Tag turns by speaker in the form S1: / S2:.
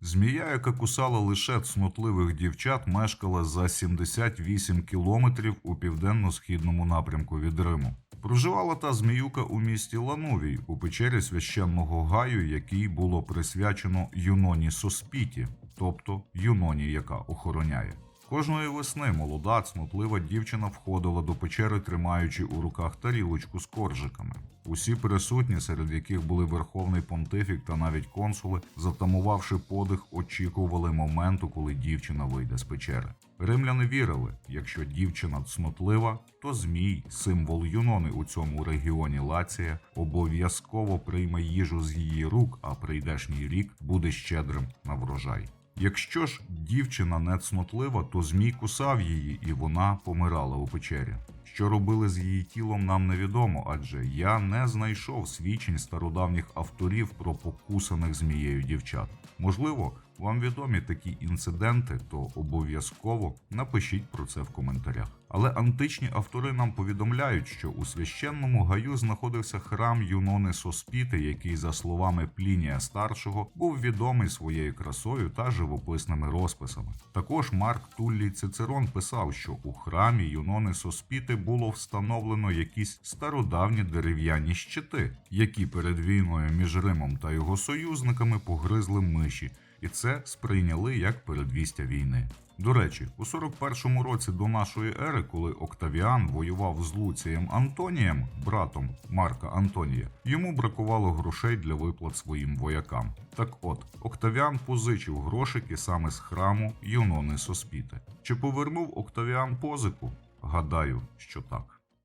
S1: Змія, яка кусала лише цнотливих дівчат, мешкала за 78 кілометрів у південно-східному напрямку від Риму. Проживала та зміюка у місті Ланувій у печері священного гаю, який було присвячено Юноні Соспіті, тобто Юноні, яка охороняє. Кожної весни молода, цнотлива дівчина входила до печери, тримаючи у руках тарілочку з коржиками. Усі присутні, серед яких були верховний понтифік та навіть консули, затамувавши подих, очікували моменту, коли дівчина вийде з печери. Римляни вірили, якщо дівчина цнотлива, то змій, символ Юнони у цьому регіоні Лація, обов'язково прийме їжу з її рук, а прийдешній рік буде щедрим на врожай. Якщо ж дівчина не цнотлива, то змій кусав її, і вона помирала у печері. Що робили з її тілом, нам невідомо, адже я не знайшов свідчень стародавніх авторів про покусаних змією дівчат. Можливо, вам відомі такі інциденти, то обов'язково напишіть про це в коментарях. Але античні автори нам повідомляють, що у священному гаю знаходився храм Юнони Соспіти, який, за словами Плінія старшого, був відомий своєю красою та живописними розписами. Також Марк Туллій Цицерон писав, що у храмі Юнони Соспіти було встановлено якісь стародавні дерев'яні щити, які перед війною між Римом та його союзниками погризли миші, і це сприйняли як передвістя війни. До речі, у 41-му році до нашої ери, коли Октавіан воював з Луцієм Антонієм, братом Марка Антонія, йому бракувало грошей для виплат своїм воякам. Так от, Октавіан позичив грошики саме з храму Юнони Соспіти. Чи повернув Октавіан позику? Гадаю, що так.